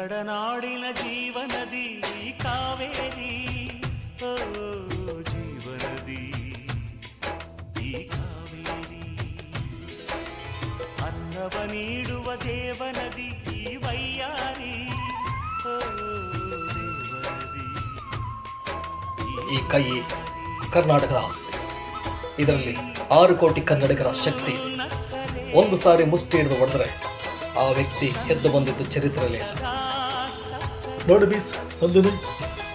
ಕನ್ನಡ ನಾಡಿನ ಜೀವನದಿ ಕಾವೇರಿ. ಓ ಜೀವನದಿ ಈ ಕಾವೇರಿ. ಅನ್ನವ ನೀಡುವ ದೇವನದಿ ಈ ವೈಯಾರಿ. ಈ ಕೈ ಕರ್ನಾಟಕದ ಆಸ್ತಿ. ಇದರಲ್ಲಿ ಆರು ಕೋಟಿ ಕನ್ನಡಿಗರ ಶಕ್ತಿ. ಒಂದು ಸಾರಿ ಮುಷ್ಟಿ ಹಿಡಿದು ಹೊಡೆದ್ರೆ ಆ ವ್ಯಕ್ತಿ ಎದ್ದು ಬಂದಿದ್ದು ಚರಿತ್ರೆಯಲ್ಲಿ. ನೋಡಿ ಬೀಸ್ ಅಂದನು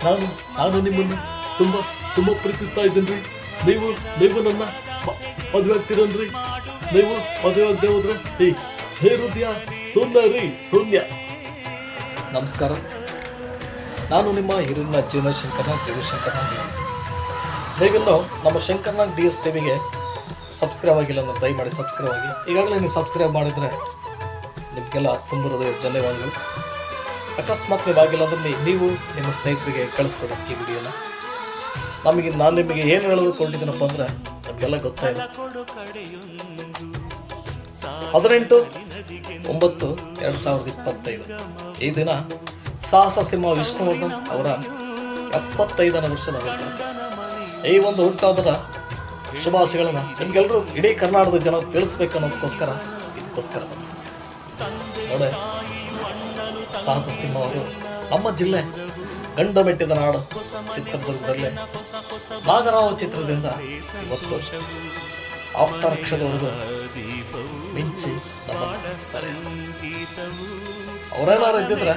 ನಾನು ನಾನು ನಿಮ್ಮನ್ನು ತುಂಬ ತುಂಬ ಪ್ರೀತಿಸ್ತಾ ಇದ್ದೀನಿ ನೀವು ನೀವು ನನ್ನ ಮದುವೆ ಆಗ್ತೀರನ್ರಿ? ನೀವು ಮದುವೆ ಆಗದೆ ಹೋದ್ರೆ ಹೇ ಹೇ ಹೃದಯ ಶೂನ್ಯ ರೀ ಶೂನ್ಯ ನಮಸ್ಕಾರ. ನಾನು ನಿಮ್ಮ ಹಿರಿಯ ಜೀವನ ಶಂಕರ ದೇವಿ ನೀವೆಲ್ಲೋ ನಮ್ಮ ಶಂಕರ್ನಾಗ್ ಡಿ ಎಸ್ ಟಿವಿಗೆ ಸಬ್ಸ್ಕ್ರೈಬ್ ಆಗಿಲ್ಲ ಅಂದ್ರೆ ದಯಮಾಡಿ ಸಬ್ಸ್ಕ್ರೈಬ್ ಆಗಿ. ಈಗಾಗಲೇ ನೀವು ಸಬ್ಸ್ಕ್ರೈಬ್ ಮಾಡಿದರೆ ನಿಮಗೆಲ್ಲ ತುಂಬ ಹೃದಯ ಧನ್ಯವಾದಗಳು. ಅಕಸ್ಮಾತ್ ನೀವು ಆಗಿಲ್ಲ ನೀವು ನಿಮ್ಮ ಸ್ನೇಹಿತರಿಗೆ ಕಳಿಸ್ಕೊಡಿ ಈ ವಿಡಿಯೋನ ನಮಗೆ, ನಾನು ನಿಮಗೆ ಏನು ಹೇಳೋದು ಕೊಟ್ಟಿದ್ದೀನಪ್ಪ ಅಂದ್ರೆ ನಮಗೆಲ್ಲ ಗೊತ್ತಾಯಿದೆ ಹದಿನೆಂಟು, ಒಂಬತ್ತು, ಎರಡು ಸಾವಿರದ ಇಪ್ಪತ್ತೈದು ಈ ದಿನ ಸಾಹಸ ಸಿಂಹ ವಿಷ್ಣುವರ್ಧನ್ ಅವರ ಎಪ್ಪತ್ತೈದನೇ ವರ್ಷದ. ಈ ಒಂದು ಹುಟ್ಟುಹಬ್ಬದ ಶುಭಾಶಯಗಳನ್ನ ನಿಮ್ಗೆಲ್ಲರೂ ಇಡೀ ಕರ್ನಾಟಕದ ಜನ ತಿಳಿಸ್ಬೇಕು ಅನ್ನೋದಕ್ಕೋಸ್ಕರ, ಇದಕ್ಕೋಸ್ಕರ. ನೋಡಿ ಸಾಹಸ ಸಿಂಹ ಅವರು ನಮ್ಮ ಜಿಲ್ಲೆ ಗಂಡು ಮೆಟ್ಟಿದ ನಾಡು ಚಿತ್ರದುರ್ಗದಲ್ಲಿ. ನಾಗರಾವ ಚಿತ್ರದಿಂದ ಇವತ್ತು ಆಪ್ತರಕ್ಷದವರೆಗೂ ಮಿಂಚಿ ನಮ್ಮ ಅವರೇನಾರು ಇದ್ದಿದ್ರೆ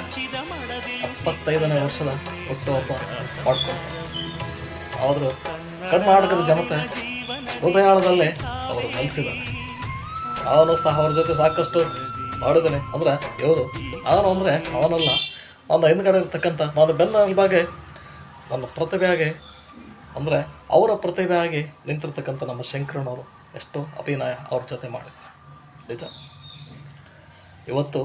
ಎಪ್ಪತ್ತೈದನೇ ವರ್ಷದ ಹುಟ್ಟುಹಬ್ಬ ಮಾಡ್ಕೊಂಡು ಆದರೂ ಕರ್ನಾಟಕದ ಜನತೆ ಹೃದಯಾಳದಲ್ಲೇ ಅವರು ನೆಲೆಸಿದ್ದಾರೆ. ಅವನು ಸಹ ಅವ್ರ ಜೊತೆ ಸಾಕಷ್ಟು ಮಾಡಿದ್ದೇನೆ ಅಂದರೆ ಇವರು ನಾನು ಅಂದರೆ, ಅವನಲ್ಲ. ನನ್ನ ಹಿಂದ್ಗಡೆ ಇರ್ತಕ್ಕಂಥ ನಾನು ಬೆನ್ನ ಇವಾಗೆ ನನ್ನ ಪ್ರತಿಭೆಯಾಗಿ, ಅಂದರೆ, ಅವರ ಪ್ರತಿಭೆಯಾಗಿ ನಿಂತಿರ್ತಕ್ಕಂಥ ನಮ್ಮ ಶಂಕರಣ್ಣವರು ಎಷ್ಟು ಅಭಿನಯ ಅವ್ರ ಜೊತೆ ಮಾಡಿದ್ದಾರೆ. ನಿಜ? ಇವತ್ತು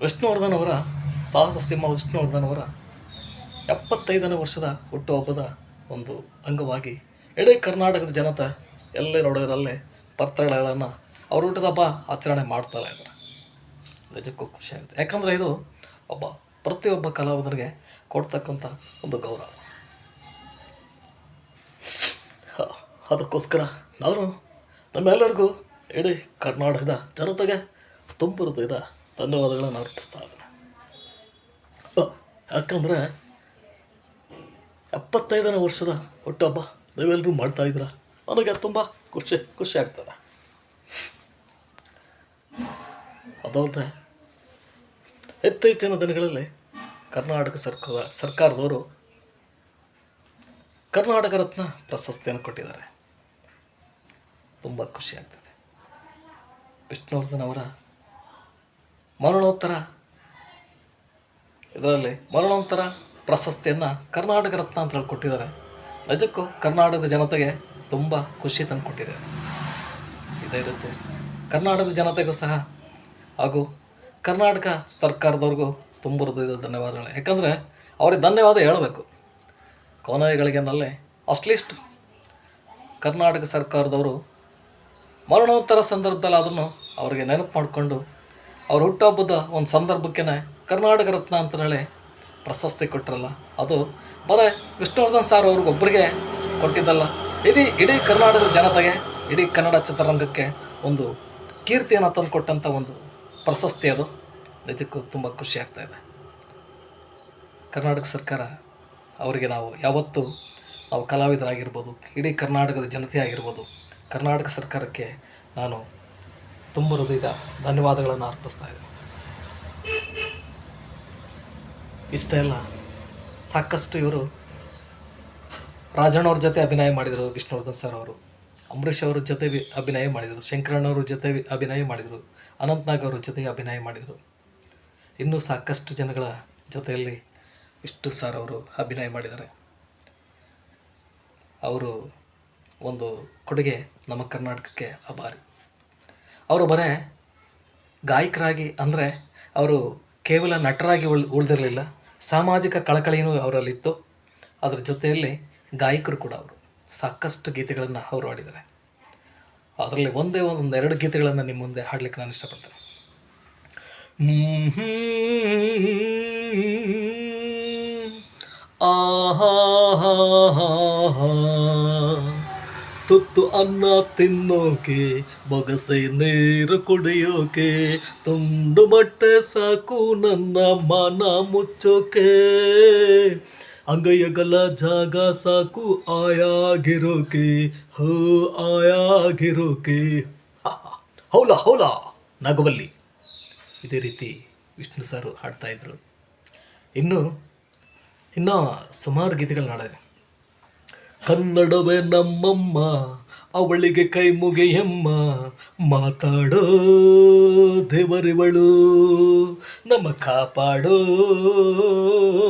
ವಿಷ್ಣುವರ್ಧನ್ ಅವರ, ಸಾಹಸ ಸಿಂಹ ವಿಷ್ಣುವರ್ಧನ್ ಅವರ ಎಪ್ಪತ್ತೈದನೇ ವರ್ಷದ ಹುಟ್ಟುಹಬ್ಬದ ಒಂದು ಅಂಗವಾಗಿ ಇಡೀ ಕರ್ನಾಟಕದ ಜನತೆ ಎಲ್ಲೇ ನೋಡೋದ್ರಲ್ಲೇ ಪತ್ರಗಳನ್ನು ಅವ್ರ ಊಟದ ಹಬ್ಬ ಆಚರಣೆ ಮಾಡ್ತಾರೆ ಇದ್ದಾರೆ ನಿಜಕ್ಕೂ ಖುಷಿ ಆಗುತ್ತೆ. ಯಾಕಂದರೆ ಇದು ಒಬ್ಬ ಪ್ರತಿಯೊಬ್ಬ ಕಲಾವಿದರಿಗೆ ಕೊಡ್ತಕ್ಕಂಥ ಒಂದು ಗೌರವ. ಅದಕ್ಕೋಸ್ಕರ ನಾನು ನಮ್ಮೆಲ್ಲರಿಗೂ ಇಡೀ ಕರ್ನಾಟಕದ ಜನತೆಗೆ ತುಂಬ ಹೃದಯದ ಧನ್ಯವಾದಗಳನ್ನು ಅರ್ಪಿಸ್ತಾ ಇದ್ದೀನಿ. ಯಾಕಂದರೆ ಎಪ್ಪತ್ತೈದನೇ ವರ್ಷದ ಹುಟ್ಟುಹಬ್ಬ ನೀವೆಲ್ಲರೂ ಮಾಡ್ತಾ ಇದ್ದೀರಾ. ನನಗೆ ತುಂಬ ಖುಷಿ ಖುಷಿ ಆಗ್ತದೆ. ಅದಲ್ಲದೆ ಇತ್ತೀಚಿನ ದಿನಗಳಲ್ಲಿ ಕರ್ನಾಟಕ ಸರ್ಕಾರ ಸರ್ಕಾರದವರು ಕರ್ನಾಟಕ ರತ್ನ ಪ್ರಶಸ್ತಿಯನ್ನು ಕೊಟ್ಟಿದ್ದಾರೆ. ತುಂಬ ಖುಷಿ ಆಗ್ತದೆ. ವಿಷ್ಣುವರ್ಧನ್ ಅವರ ಮರಣೋತ್ತರ. ಇದರಲ್ಲಿ ಮರಣೋತ್ತರ ಪ್ರಶಸ್ತಿಯನ್ನು ಕರ್ನಾಟಕ ರತ್ನ ಅಂತ ಹೇಳಿ ಕೊಟ್ಟಿದ್ದಾರೆ. ನಿಜಕ್ಕೂ ಕರ್ನಾಟಕದ ಜನತೆಗೆ ತುಂಬ ಖುಷಿ ತಂದು ಕೊಟ್ಟಿದೆ ಇದೇ ರೀತಿ ಕರ್ನಾಟಕದ ಜನತೆಗೂ ಸಹ ಹಾಗೂ ಕರ್ನಾಟಕ ಸರ್ಕಾರದವ್ರಿಗೂ ತುಂಬ ಹೃದಯದ ಧನ್ಯವಾದಗಳು. ಯಾಕಂದರೆ ಅವ್ರಿಗೆ ಧನ್ಯವಾದ ಹೇಳಬೇಕು. ಕೊನೆಗಳಿಗೆನಲ್ಲೇ ಅಟ್ಲೀಸ್ಟ್ ಕರ್ನಾಟಕ ಸರ್ಕಾರದವರು ಮರಣೋತ್ತರ ಸಂದರ್ಭದಲ್ಲಿ ಅದನ್ನು ಅವರಿಗೆ ನೆನಪು ಮಾಡಿಕೊಂಡು ಅವ್ರ ಹುಟ್ಟುಹಬ್ಬದ ಒಂದು ಸಂದರ್ಭಕ್ಕೆ ಕರ್ನಾಟಕ ರತ್ನ ಅಂತ ಹೇಳಿ ಪ್ರಶಸ್ತಿ ಕೊಟ್ಟರಲ್ಲ ಅದು ಬರೀ ವಿಷ್ಣುವರ್ಧನ್ ಸರ್ ಅವ್ರಿಗೊಬ್ಬರಿಗೆ ಕೊಟ್ಟಿದ್ದಲ್ಲ. ಇಡೀ ಇಡೀ ಕರ್ನಾಟಕದ ಜನತೆಗೆ, ಇಡೀ ಕನ್ನಡ ಚಿತ್ರರಂಗಕ್ಕೆ ಒಂದು ಕೀರ್ತಿಯನ್ನು ತಂದುಕೊಟ್ಟಂಥ ಒಂದು ಪ್ರಶಸ್ತಿ ಅದು. ನಿಜಕ್ಕೂ ತುಂಬ ಖುಷಿ ಆಗ್ತಾ ಇದೆ. ಕರ್ನಾಟಕ ಸರ್ಕಾರ ಅವರಿಗೆ ನಾವು ಯಾವತ್ತೂ ನಾವು ಕಲಾವಿದರಾಗಿರ್ಬೋದು, ಇಡೀ ಕರ್ನಾಟಕದ ಜನತೆ ಆಗಿರ್ಬೋದು, ಕರ್ನಾಟಕ ಸರ್ಕಾರಕ್ಕೆ ನಾನು ತುಂಬ ಹೃದಯದ ಧನ್ಯವಾದಗಳನ್ನು ಅರ್ಪಿಸ್ತಾ ಇದ್ದೆ ಇಷ್ಟೇ ಅಲ್ಲ, ಸಾಕಷ್ಟು ಇವರು ರಾಜಣ್ಣವ್ರ ಜೊತೆ ಅಭಿನಯ ಮಾಡಿದರು ವಿಷ್ಣುವರ್ಧನ್ ಸರ್ ಅವರು. ಅಂಬರೀಷ್ ಅವ್ರ ಜೊತೆ ಅಭಿನಯ ಮಾಡಿದರು ಶಂಕರಣ್ಣವ್ರ ಜೊತೆ ಅಭಿನಯ ಮಾಡಿದರು, ಅನಂತ್ನಾಗ್ ಅವ್ರ ಜೊತೆ ಅಭಿನಯ ಮಾಡಿದರು. ಇನ್ನೂ ಸಾಕಷ್ಟು ಜನಗಳ ಜೊತೆಯಲ್ಲಿ ವಿಷ್ಣು ಸಾರ್ ಅವರು ಅಭಿನಯ ಮಾಡಿದ್ದಾರೆ. ಅವರು ಒಂದು ಕೊಡುಗೆ ನಮ್ಮ ಕರ್ನಾಟಕಕ್ಕೆ ಅಭಾರಿ ಅವರು ಬರೇ ಗಾಯಕರಾಗಿ ಅಂದರೆ ಅವರು ಕೇವಲ ನಟರಾಗಿ ಉಳ್, ಉಳಿದಿರಲಿಲ್ಲ, ಸಾಮಾಜಿಕ ಕಳಕಳಿಯೂ ಅವರಲ್ಲಿತ್ತು. ಅದರ ಜೊತೆಯಲ್ಲಿ ಗಾಯಕರು ಕೂಡ ಅವರು. ಸಾಕಷ್ಟು ಗೀತೆಗಳನ್ನು ಅವರು ಹಾಡಿದ್ದಾರೆ ಅದರಲ್ಲಿ ಒಂದೇ ಒಂದು ಎರಡು ಗೀತೆಗಳನ್ನು ನಿಮ್ಮ ಮುಂದೆ ಹಾಡಲಿಕ್ಕೆ ನಾನು ಇಷ್ಟಪಡ್ತೇನೆ ತುತ್ತು ಅನ್ನ ತಿನ್ನೋಕೆ ಬೊಗಸೆ ನೀರು ಕುಡಿಯೋಕೆ ತುಂಡು ಬಟ್ಟೆ ಸಾಕು ನನ್ನ ಮನ ಮುಚ್ಚೋಕೆ ಅಂಗೈಯಗಲ ಜಾಗ ಸಾಕು, ಆಯಾಗಿರೋಕೆ. ಹೋ, ಆಯಾಗಿರೋಕೆ. ಹೌಲ ಹೌಲ. ನಾಗವಲ್ಲಿ. ಇದೇ ರೀತಿ ವಿಷ್ಣು ಸರ್ ಹಾಡ್ತಾ ಇದ್ರು. ಇನ್ನು, ಇನ್ನೂ ಸುಮಾರು ಗೀತೆಗಳನ್ನ ಹಾಡಿದೆ ಕನ್ನಡವೇ ನಮ್ಮಮ್ಮ, ಅವಳಿಗೆ ಕೈ ಮುಗಿಯಮ್ಮ ಮಾತಾಡೋ ದೇವರಿವಳು, ನಮ್ಮ ಕಾಪಾಡೋ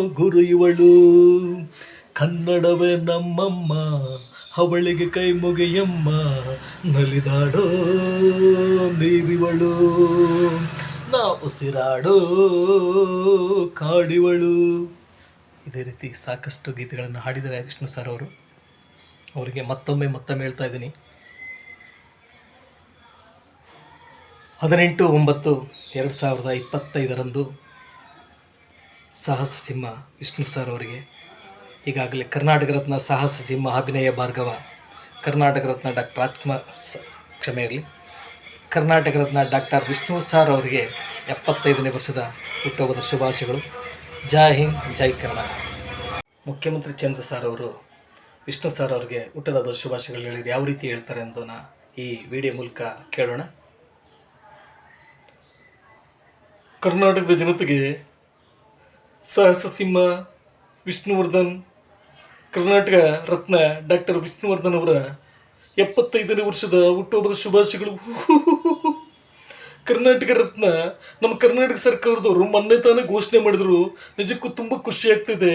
ಗುರು ಇವಳು ಕನ್ನಡವೇ ನಮ್ಮಮ್ಮ, ಅವಳಿಗೆ ಕೈ ಮುಗಿಯಮ್ಮ ನಲಿದಾಡೋ ನೀರಿವಳು. ನಾ ಉಸಿರಾಡೋ ಕಾಡಿವಳು. ಇದೇ ರೀತಿ ಸಾಕಷ್ಟು ಗೀತೆಗಳನ್ನು ಹಾಡಿದ್ದಾರೆ ವಿಷ್ಣು ಸರ್ ಅವರು. ಅವರಿಗೆ ಮತ್ತೊಮ್ಮೆ ಮತ್ತೊಮ್ಮೆ ಹೇಳ್ತಾ ಇದ್ದೀನಿ. ಹದಿನೆಂಟು ಒಂಬತ್ತು ಎರಡು ಸಾವಿರದ ಇಪ್ಪತ್ತೈದರಂದು ಸಾಹಸ ಸಿಂಹ ವಿಷ್ಣು ಸರ್ ಅವರಿಗೆ, ಈಗಾಗಲೇ ಕರ್ನಾಟಕ ರತ್ನ ಸಾಹಸ ಸಿಂಹ ಅಭಿನಯ ಭಾರ್ಗವ, ಕರ್ನಾಟಕ ರತ್ನ ಡಾಕ್ಟರ್ ರಾಜ್ಕುಮಾರ್ ಕ್ಷಮೆ ಇರಲಿ, ಕರ್ನಾಟಕ ರತ್ನ ಡಾಕ್ಟರ್ ವಿಷ್ಣು ಸರ್ ಅವರಿಗೆ ಎಪ್ಪತ್ತೈದನೇ ವರ್ಷದ ಹುಟ್ಟುಹಬ್ಬದ ಶುಭಾಶಯಗಳು. ಜೈ ಹಿಂದ್, ಜೈ ಕರ್ನಾಟಕ ಮುಖ್ಯಮಂತ್ರಿ ಚಂದ್ರ ಸರ್ ಅವರು ವಿಷ್ಣು ಸರ್ ಅವರಿಗೆ ಹುಟ್ಟದ ಶುಭಾಶಯಗಳು ಹೇಳಿದ್ರು ಯಾವ ರೀತಿ ಹೇಳ್ತಾರೆ ಅನ್ನೋದನ್ನ ಈ ವಿಡಿಯೋ ಮೂಲಕ ಕೇಳೋಣ. ಕರ್ನಾಟಕದ ಜನತೆಗೆ ಸಹಸ ಸಿಂಹ, ವಿಷ್ಣುವರ್ಧನ್, ಕರ್ನಾಟಕ ರತ್ನ ಡಾಕ್ಟರ್ ವಿಷ್ಣುವರ್ಧನ್ ಅವರ ಎಪ್ಪತ್ತೈದನೇ ವರ್ಷದ ಹುಟ್ಟುಹಬ್ಬದ ಶುಭಾಶಯಗಳು. ಕರ್ನಾಟಕ ರತ್ನ ನಮ್ಮ ಕರ್ನಾಟಕ ಸರ್ಕಾರದವರು ಮೊನ್ನೆ ತಾನೇ ಘೋಷಣೆ ಮಾಡಿದ್ರು, ನಿಜಕ್ಕೂ ತುಂಬ ಖುಷಿ ಆಗ್ತಿದೆ.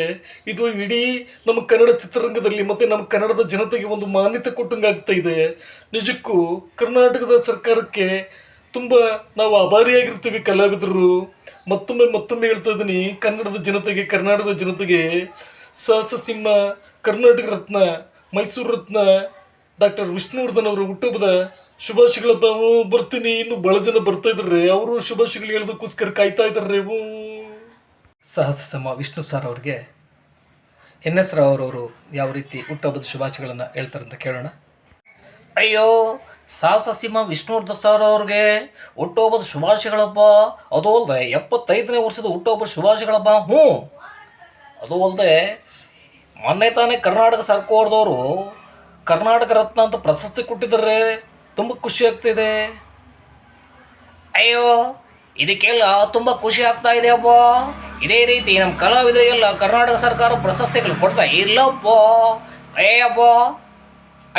ಇದು ಇಡೀ ನಮ್ಮ ಕನ್ನಡ ಚಿತ್ರರಂಗದಲ್ಲಿ ಮತ್ತೆ ನಮ್ಮ ಕನ್ನಡದ ಜನತೆಗೆ ಒಂದು ಮಾನ್ಯತೆ ಕೊಟ್ಟಂಗೆ ಆಗ್ತಾ ಇದೆ. ನಿಜಕ್ಕೂ ಕರ್ನಾಟಕದ ಸರ್ಕಾರಕ್ಕೆ ತುಂಬ ನಾವು ಆಭಾರಿಯಾಗಿರ್ತೀವಿ ಕಲಾವಿದರು. ಮತ್ತೊಮ್ಮೆ ಮತ್ತೊಮ್ಮೆ ಹೇಳ್ತಾ ಇದ್ದೀನಿ, ಕನ್ನಡದ ಜನತೆಗೆ, ಕರ್ನಾಟಕದ ಜನತೆಗೆ, ಸಹಸ ಸಿಂಹ ಕರ್ನಾಟಕ ರತ್ನ ಮೈಸೂರು ರತ್ನ ಡಾಕ್ಟರ್ ವಿಷ್ಣುವರ್ಧನ್ ಅವರು ಹುಟ್ಟುಹಬ್ಬದ ಶುಭಾಶಯಗಳ ಬರ್ತೀನಿ. ಇನ್ನು ಬಹಳ ಜನ ಬರ್ತಾ ಇದ್ದಾರೆ ಅವರು ಶುಭಾಶಯಗಳು ಹೇಳೋದಕ್ಕೋಸ್ಕರ ಕಾಯ್ತಾ ಇದ್ದಾರೆ ಸಹಸ ಸಮ ವಿಷ್ಣು ಸರ್ ಅವ್ರಿಗೆ ಎನ್ ಎಸ್ ರಾವ್ ಅವರವರು ಯಾವ ರೀತಿ ಹುಟ್ಟುಹಬ್ಬದ ಶುಭಾಶಯಗಳನ್ನು ಹೇಳ್ತಾರಂತ ಕೇಳೋಣ. ಅಯ್ಯೋ, ಸಾಹಸ ಸಿಂಹ ವಿಷ್ಣುವರ್ಧನ್ ಸರ್ ಅವ್ರಿಗೆ ಹುಟ್ಟುಹಬ್ಬದ ಶುಭಾಶಯಗಳಪ್ಪ. ಅದು ಅಲ್ಲದೆ ಎಪ್ಪತ್ತೈದನೇ ವರ್ಷದ ಹುಟ್ಟುಹಬ್ಬದ ಶುಭಾಶಯಗಳಪ್ಪ. ಹ್ಞೂ ಅದು ಅಲ್ಲದೆ ಮೊನ್ನೆ ತಾನೇ ಕರ್ನಾಟಕ ಸರ್ಕಾರದವರು ಕರ್ನಾಟಕ ರತ್ನ ಅಂತ ಪ್ರಶಸ್ತಿ ಕೊಟ್ಟಿದ್ದಾರೆ. ತುಂಬ ಖುಷಿ ಆಗ್ತಿದೆ. ಅಯ್ಯೋ, ಇದಕ್ಕೆಲ್ಲ ತುಂಬ ಖುಷಿ ಆಗ್ತಾ ಇದೆ ಅಪ್ಪ ಇದೇ ರೀತಿ ನಮ್ಮ ಕಲಾವಿದರಿಗೆಲ್ಲ ಕರ್ನಾಟಕ ಸರ್ಕಾರ ಪ್ರಶಸ್ತಿಗಳು ಕೊಡ್ತಾ ಅಯ್ಯ ಅಬ್ಬಾ.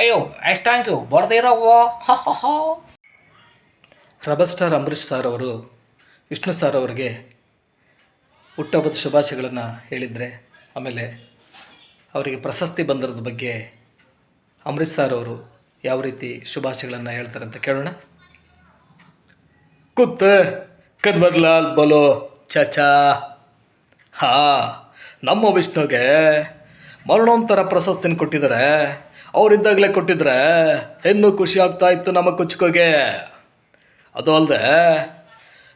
ಅಯ್ಯೋ ಎಷ್ಟು ಥ್ಯಾಂಕ್ ಯು ಬರ್ದಿರವ್ವ ರಬರ್ ಸ್ಟಾರ್ ಅಂಬರೀಷ್ ಸರ್ ಅವರು, ವಿಷ್ಣು ಸರ್ ಅವರಿಗೆ ಹುಟ್ಟುಹಬ್ಬದ ಶುಭಾಶಯಗಳನ್ನು ಹೇಳಿದರೆ ಆಮೇಲೆ ಅವರಿಗೆ ಪ್ರಶಸ್ತಿ ಬಂದಿರೋದ್ರ ಬಗ್ಗೆ ಅಂಬರೀಷ್ ಸರ್ ಅವರು ಯಾವ ರೀತಿ ಶುಭಾಶಯಗಳನ್ನು ಹೇಳ್ತಾರೆ ಅಂತ ಕೇಳೋಣ. ಕುತ್ತ ಕನ್ವರ್ಲಾಲ್ ಬಲೋ, ಚಚಾ. ಹಾ, ನಮ್ಮ ವಿಷ್ಣುಗೆ ಮರಣೋತ್ತರ ಪ್ರಶಸ್ತಿನ ಕೊಟ್ಟಿದ್ದಾರೆ ಅವರಿದ್ದಾಗಲೇ ಕೊಟ್ಟಿದ್ರೆ ಇನ್ನೂ ಖುಷಿ ಆಗ್ತಾ ಇತ್ತು ನಮ್ಮ ಕುಚ್ಕೋಗೆ. ಅದು ಅಲ್ಲದೆ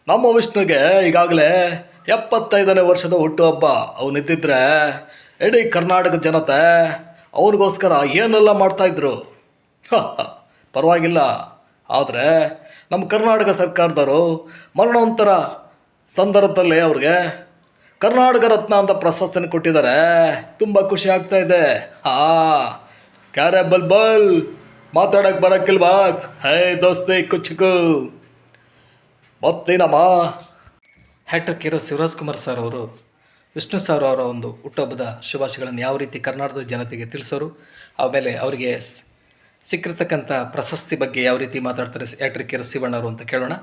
ನಮ್ಮ ವಿಷ್ಣುಗೆ ಈಗಾಗಲೇ ಎಪ್ಪತ್ತೈದನೇ ವರ್ಷದ ಹುಟ್ಟುಹಬ್ಬ. ಅವನಿದ್ದಿದ್ರೆ ಇಡೀ ಕರ್ನಾಟಕ ಜನತೆ ಅವನಿಗೋಸ್ಕರ ಏನೆಲ್ಲ ಮಾಡ್ತಾಯಿದ್ರು ಪರವಾಗಿಲ್ಲ. ಆದರೆ ನಮ್ಮ ಕರ್ನಾಟಕ ಸರ್ಕಾರದವರು ಮರಣೋತ್ತರ ಸಂದರ್ಭದಲ್ಲಿ ಅವ್ರಿಗೆ ಕರ್ನಾಟಕ ರತ್ನ ಅಂತ ಪ್ರಶಸ್ತಿನ ಕೊಟ್ಟಿದ್ದಾರೆ. ತುಂಬ ಖುಷಿ ಆಗ್ತಾ ಇದೆ. ಹಾ, ಕ್ಯಾರೆ ಬಲ್ ಬಲ್ ಮಾತಾಡಕ್ಕೆ ಬರೋಕ್ಕಿಲ್ವಾ? ಹೇ ದೋಸ್ತಿ, ಕುಚ್ಚುಕು. ಮತ್ತೇನಮ್ಮ ಹ್ಯಾಟ್ರಿಕ್ ಇರೋ ಶಿವರಾಜ್ ಕುಮಾರ್ ಸರ್ ಅವರು ವಿಷ್ಣು ಸರ್ ಅವರ ಒಂದು ಹುಟ್ಟುಹಬ್ಬದ ಶುಭಾಶಯಗಳನ್ನು ಯಾವ ರೀತಿ ಕರ್ನಾಟಕದ ಜನತೆಗೆ ತಿಳಿಸೋರು, ಆಮೇಲೆ ಅವರಿಗೆ ಸಿಕ್ಕಿರ್ತಕ್ಕಂಥ ಪ್ರಶಸ್ತಿ ಬಗ್ಗೆ ಯಾವ ರೀತಿ ಮಾತಾಡ್ತಾರೆ ಯಾಟ್ರಿ ಹೀರೋ ಶಿವಣ್ಣವರು ಅಂತ ಕೇಳೋಣ.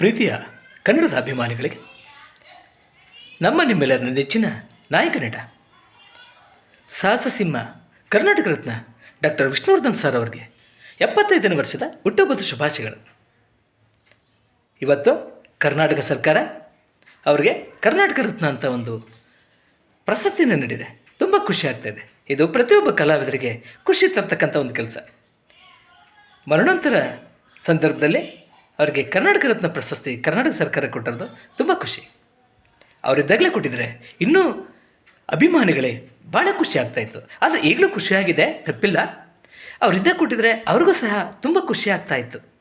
ಪ್ರೀತಿಯ ಕನ್ನಡದ ಅಭಿಮಾನಿಗಳಿಗೆ, ನಮ್ಮ ನಿಮ್ಮೆಲ್ಲರ ನೆಚ್ಚಿನ ನಾಯಕ ನಟ, ಸಾಹಸ ಸಿಂಹ ಕರ್ನಾಟಕ ರತ್ನ ಡಾಕ್ಟರ್ ವಿಷ್ಣುವರ್ಧನ್ ಸರ್ ಅವರಿಗೆ ಎಪ್ಪತ್ತೈದನೇ ವರ್ಷದ ಹುಟ್ಟುಹಬ್ಬದ ಶುಭಾಶಯಗಳು. ಇವತ್ತು ಕರ್ನಾಟಕ ಸರ್ಕಾರ ಅವರಿಗೆ ಕರ್ನಾಟಕ ರತ್ನ ಅಂತ ಒಂದು ಪ್ರಶಸ್ತಿನ ನೀಡಿದೆ. ತುಂಬ ಖುಷಿ ಆಗ್ತಾಯಿದೆ ಇದು. ಪ್ರತಿಯೊಬ್ಬ ಕಲಾವಿದರಿಗೆ ಖುಷಿ ತರ್ತಕ್ಕಂಥ ಒಂದು ಕೆಲಸ. ಮರಣೋತ್ತರ ಸಂದರ್ಭದಲ್ಲಿ ಅವರಿಗೆ ಕರ್ನಾಟಕ ರತ್ನ ಪ್ರಶಸ್ತಿ ಕರ್ನಾಟಕ ಸರ್ಕಾರ ಕೊಟ್ಟಿರೋದು ತುಂಬ ಖುಷಿ. ಅವರಿದ್ದಾಗಲೇ ಕೊಟ್ಟಿದ್ರೆ ಇನ್ನೂ ಅಭಿಮಾನಿಗಳೇ ಭಾಳ ಖುಷಿ ಆಗ್ತಾಯಿತ್ತು ಆದರೆ ಈಗಲೂ ಖುಷಿಯಾಗಿದೆ, ತಪ್ಪಿಲ್ಲ. ಅವರಿದ್ದಾಗ ಕೊಟ್ಟಿದ್ರೆ ಅವ್ರಿಗೂ ಸಹ ತುಂಬ ಖುಷಿ ಆಗ್ತಾಯಿತ್ತು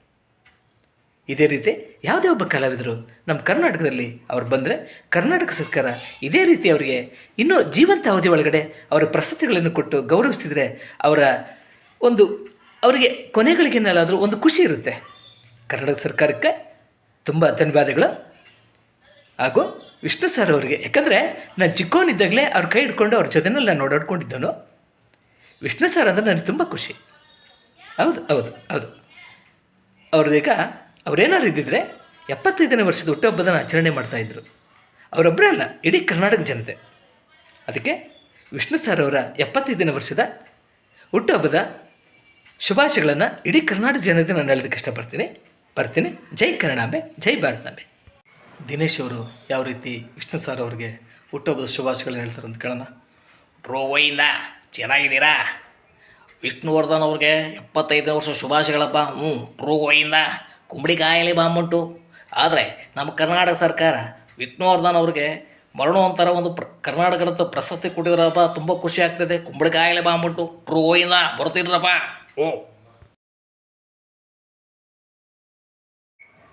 ಇದೇ ರೀತಿ ಯಾವುದೇ ಒಬ್ಬ ಕಲಾವಿದರು ನಮ್ಮ ಕರ್ನಾಟಕದಲ್ಲಿ ಅವ್ರು ಬಂದರೆ ಕರ್ನಾಟಕ ಸರ್ಕಾರ ಇದೇ ರೀತಿ ಅವರಿಗೆ ಇನ್ನೂ ಜೀವಂತ ಅವಧಿ ಒಳಗಡೆ ಅವರ ಪ್ರಶಸ್ತಿಗಳನ್ನು ಕೊಟ್ಟು ಗೌರವಿಸಿದರೆ ಅವರ ಒಂದು ಅವರಿಗೆ ಕೊನೆಗಳಿಗೇನಲ್ಲಾದರೂ ಒಂದು ಖುಷಿ ಇರುತ್ತೆ. ಕರ್ನಾಟಕ ಸರ್ಕಾರಕ್ಕೆ ತುಂಬ ಧನ್ಯವಾದಗಳು. ಹಾಗೂ ವಿಷ್ಣು ಸರ್ ಅವರಿಗೆ, ಯಾಕಂದರೆ ನಾನು ಚಿಕ್ಕವನಿದ್ದಾಗಲೇ ಅವ್ರ ಕೈ ಹಿಡ್ಕೊಂಡು ಅವ್ರ ಜೊತೆನಲ್ಲಿ ನಾನು ವಿಷ್ಣು ಸರ್ ಅಂದರೆ ನನಗೆ ತುಂಬ ಖುಷಿ. ಹೌದು ಹೌದು ಹೌದು. ಅವ್ರದೀಗ ಅವ್ರೇನಾದ್ರು ಇದ್ದಿದ್ರೆ ಎಪ್ಪತ್ತೈದನೇ ವರ್ಷದ ಹುಟ್ಟುಹಬ್ಬದನ್ನು ಆಚರಣೆ ಮಾಡ್ತಾಯಿದ್ರು ಅವರೊಬ್ಬರೇ ಅಲ್ಲ, ಇಡೀ ಕರ್ನಾಟಕ ಜನತೆ. ಅದಕ್ಕೆ ವಿಷ್ಣು ಸರ್ ಅವರ ಎಪ್ಪತ್ತೈದನೇ ವರ್ಷದ ಹುಟ್ಟುಹಬ್ಬದ ಶುಭಾಶಯಗಳನ್ನು ಇಡೀ ಕರ್ನಾಟಕ ಜನತೆ ನಾನು ಹೇಳೋದಕ್ಕೆ ಇಷ್ಟಪಡ್ತೀನಿ. ಬರ್ತೀನಿ. ಜೈ ಕನ್ನಡಾಂಬೆ, ಜೈ ಭಾರತಾಂಬೆ. ದಿನೇಶ್ ಅವರು ಯಾವ ರೀತಿ ವಿಷ್ಣು ಸರ್ ಅವ್ರಿಗೆ ಹುಟ್ಟುಹಬ್ಬದ ಶುಭಾಶಯಗಳನ್ನ ಹೇಳ್ತಾರೆ ಅಂತ ಕೇಳೋಣ. ಪ್ರೋವೈಂದ ಚೆನ್ನಾಗಿದ್ದೀರಾ? ವಿಷ್ಣುವರ್ಧನ್ ಅವ್ರಿಗೆ ಎಪ್ಪತ್ತೈದನೇ ವರ್ಷ ಶುಭಾಶಯಗಳಪ್ಪ. ಹ್ಞೂ ಪ್ರೋಗೋಯಿಂದ ಕುಂಬಳಿಕಾಯಲೆ ಬಾಂಬುಂಟು. ಆದರೆ ನಮ್ಮ ಕರ್ನಾಟಕ ಸರ್ಕಾರ ವಿಷ್ಣುವರ್ಧನ್ ಅವ್ರಿಗೆ ಮರಣೋತ್ತರ ಒಂದು ಪ್ರ ಕರ್ನಾಟಕದ ಪ್ರಶಸ್ತಿ ಕೊಟ್ಟಿದ್ರಪ್ಪ, ತುಂಬ ಖುಷಿ ಆಗ್ತದೆ. ಕುಂಬಳಿಕಾಯಲೆ ಬಾಂಬುಂಟು. ಓಯಿಂದ ಬರ್ತಿದ್ರಪ್ಪ ಓ.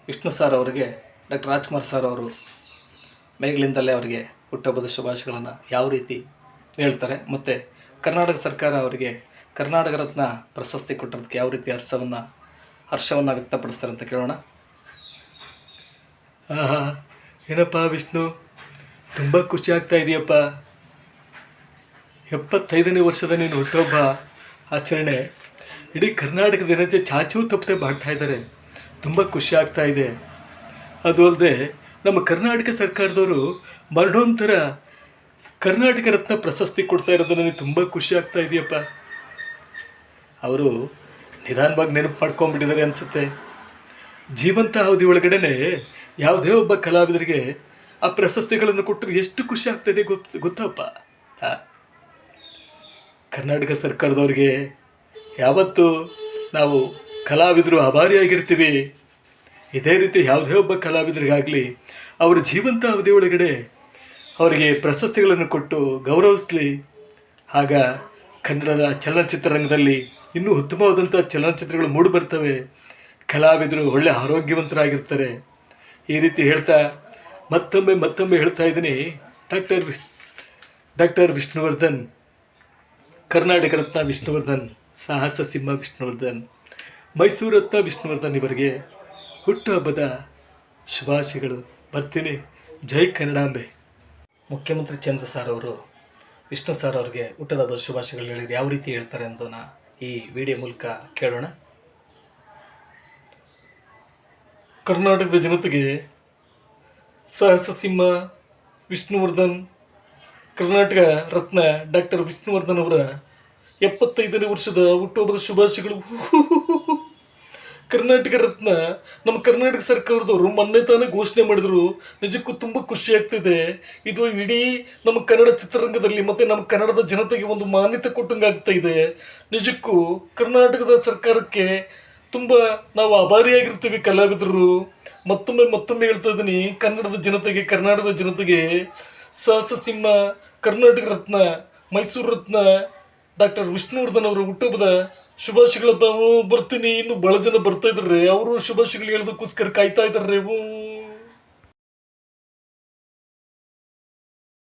ವಿಷ್ಣು ಸರ್ ಅವರಿಗೆ, ಡಾಕ್ಟರ್ ರಾಜ್ಕುಮಾರ್ ಸರ್ ಅವರು ಮೇಘಲಿಂದಲೇ ಅವರಿಗೆ ಹುಟ್ಟಹಬ್ಬದ ಶುಭಾಶಯಗಳನ್ನು ಯಾವ ರೀತಿ ಹೇಳ್ತಾರೆ. ಮತ್ತು ಕರ್ನಾಟಕ ಸರ್ಕಾರ ಅವರಿಗೆ ಕರ್ನಾಟಕ ರತ್ನ ಪ್ರಶಸ್ತಿ ಕೊಟ್ಟಿರೋದಕ್ಕೆ ಯಾವ ರೀತಿ ಹರ್ಷವನ್ನು ಹರ್ಷವನ್ನು ವ್ಯಕ್ತಪಡಿಸ್ತಾರೆ ಅಂತ ಕೇಳೋಣ. ಆಹಾ, ಏನಪ್ಪ ವಿಷ್ಣು? ತುಂಬ ಖುಷಿ ಆಗ್ತಾ ಇದೆಯಪ್ಪ. ಎಪ್ಪತ್ತೈದನೇ ವರ್ಷದ ನೀನು ಹುಟ್ಟೊಬ್ಬ ಆಚರಣೆ. ಇಡೀ ಕರ್ನಾಟಕದ ಜನತೆ ಚಾಚೂ ತಪ್ಪದೆ ಮಾಡ್ತಾ ಇದ್ದಾರೆ. ತುಂಬ ಖುಷಿ ಆಗ್ತಾ ಇದೆ. ಅದು ಅಲ್ಲದೆ ನಮ್ಮ ಕರ್ನಾಟಕ ಸರ್ಕಾರದವರು ಮರಣೋಂತರ ಕರ್ನಾಟಕ ರತ್ನ ಪ್ರಶಸ್ತಿ ಕೊಡ್ತಾ ಇರೋದು ನನಗೆ ತುಂಬ ಖುಷಿ ಆಗ್ತಾ ಇದೆಯಪ್ಪ. ಅವರು ನಿಧಾನವಾಗಿ ನೆನಪು ಮಾಡ್ಕೊಂಡ್ಬಿಟ್ಟಿದ್ದಾರೆ ಅನಿಸುತ್ತೆ. ಜೀವಂತ ಅವಧಿ ಒಳಗಡೆನೆ ಯಾವುದೇ ಒಬ್ಬ ಕಲಾವಿದರಿಗೆ ಆ ಪ್ರಶಸ್ತಿಗಳನ್ನು ಕೊಟ್ಟರೆ ಎಷ್ಟು ಖುಷಿ ಆಗ್ತದೆ ಗೊತ್ತ ಗೊತ್ತಪ್ಪ? ಕರ್ನಾಟಕ ಸರ್ಕಾರದವ್ರಿಗೆ ಯಾವತ್ತು ನಾವು ಕಲಾವಿದರು ಅಭಾರಿಯಾಗಿರ್ತೀವಿ ಇದೇ ರೀತಿ ಯಾವುದೇ ಒಬ್ಬ ಕಲಾವಿದರಿಗಾಗಲಿ ಅವರ ಜೀವಂತ ಅವಧಿ ಒಳಗಡೆ ಅವರಿಗೆ ಪ್ರಶಸ್ತಿಗಳನ್ನು ಕೊಟ್ಟು ಗೌರವಿಸಲಿ. ಆಗ ಕನ್ನಡದ ಚಲನಚಿತ್ರರಂಗದಲ್ಲಿ ಇನ್ನೂ ಉತ್ತಮವಾದಂಥ ಚಲನಚಿತ್ರಗಳು ಮೂಡಿ ಬರ್ತವೆ. ಕಲಾವಿದರು ಒಳ್ಳೆ ಆರೋಗ್ಯವಂತರಾಗಿರ್ತಾರೆ. ಈ ರೀತಿ ಹೇಳ್ತಾ ಮತ್ತೊಮ್ಮೆ ಮತ್ತೊಮ್ಮೆ ಹೇಳ್ತಾ ಇದ್ದೀನಿ. ಡಾಕ್ಟರ್ ಡಾಕ್ಟರ್ ವಿಷ್ಣುವರ್ಧನ್, ಕರ್ನಾಟಕ ರತ್ನ ವಿಷ್ಣುವರ್ಧನ್, ಸಾಹಸ ಸಿಂಹ ವಿಷ್ಣುವರ್ಧನ್, ಮೈಸೂರು ರತ್ನ ವಿಷ್ಣುವರ್ಧನ್ ಇವರಿಗೆ ಹುಟ್ಟುಹಬ್ಬದ ಶುಭಾಶಯಗಳು. ಬರ್ತೀನಿ. ಜೈ ಕನ್ನಡಾಂಬೆ. ಮುಖ್ಯಮಂತ್ರಿ ಚಂದ್ರ ಸಾರ್ ಅವರು. ವಿಷ್ಣು ಸರ್ ಅವರಿಗೆ ಹುಟ್ಟದ ಶುಭಾಶಯಗಳು ಹೇಳಿದ್ರೆ ಯಾವ ರೀತಿ ಹೇಳ್ತಾರೆ ಅನ್ನೋದನ್ನ ಈ ವಿಡಿಯೋ ಮೂಲಕ ಕೇಳೋಣ. ಕರ್ನಾಟಕದ ಜನತೆಗೆ ಸಹಸ ಸಿಂಹ ವಿಷ್ಣುವರ್ಧನ್, ಕರ್ನಾಟಕ ರತ್ನ ಡಾಕ್ಟರ್ ವಿಷ್ಣುವರ್ಧನ್ ಅವರ ಎಪ್ಪತ್ತೈದನೇ ವರ್ಷದ ಹುಟ್ಟುಹಬ್ಬದ ಶುಭಾಶಯಗಳು. ಕರ್ನಾಟಕ ರತ್ನ, ನಮ್ಮ ಕರ್ನಾಟಕ ಸರ್ಕಾರದವರು ಮೊನ್ನೆ ತಾನೇ ಘೋಷಣೆ ಮಾಡಿದ್ರು, ನಿಜಕ್ಕೂ ತುಂಬ ಖುಷಿ ಆಗ್ತಿದೆ. ಇದು ಇಡೀ ನಮ್ಮ ಕನ್ನಡ ಚಿತ್ರರಂಗದಲ್ಲಿ ಮತ್ತು ನಮ್ಮ ಕನ್ನಡದ ಜನತೆಗೆ ಒಂದು ಮಾನ್ಯತೆ ಕೊಟ್ಟಂಗೆ ಆಗ್ತಾ ಇದೆ. ನಿಜಕ್ಕೂ ಕರ್ನಾಟಕದ ಸರ್ಕಾರಕ್ಕೆ ತುಂಬ ನಾವು ಅಭಾರಿಯಾಗಿರ್ತೀವಿ ಕಲಾವಿದರು. ಮತ್ತೊಮ್ಮೆ ಮತ್ತೊಮ್ಮೆ ಹೇಳ್ತಾ ಇದ್ದೀನಿ, ಕನ್ನಡದ ಜನತೆಗೆ, ಕರ್ನಾಟಕದ ಜನತೆಗೆ ಸಹಸ ಸಿಂಹ ಕರ್ನಾಟಕ ರತ್ನ, ಮೈಸೂರು ರತ್ನ ಡಾಕ್ಟರ್ ವಿಷ್ಣುವರ್ಧನ್ ಅವರ ಹುಟ್ಟುಹಬ್ಬದ ಶುಭಾಶಯಗಳ ಬರ್ತೀನಿ. ಇನ್ನು ಬಹಳ ಜನ ಬರ್ತಾ ಇದ್ದಾರೆ. ಅವರು ಶುಭಾಶಯಗಳು ಹೇಳೋದಕ್ಕೋಸ್ಕರ ಕಾಯ್ತಾ ಇದ್ದಾರೆ.